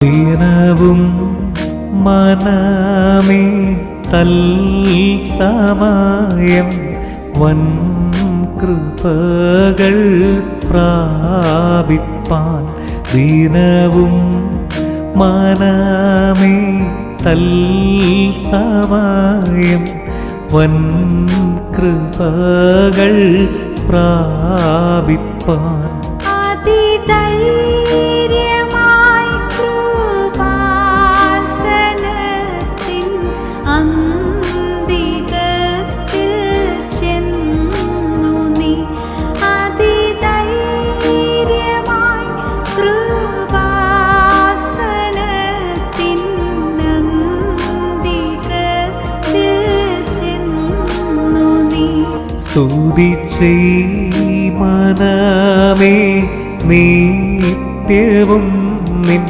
ദിനവും മനമേ തൽസമയം വൻ കൃപകൾ പ്രാപിപ്പാൻ ദിനവും മനമേ തൽസമയം വൻ കൃപകൾ പ്രാപിപ്പാൻ അതിധൈര്യമായി സ്തുതിച്ചേ മനമേ നിത്യവും നിൻ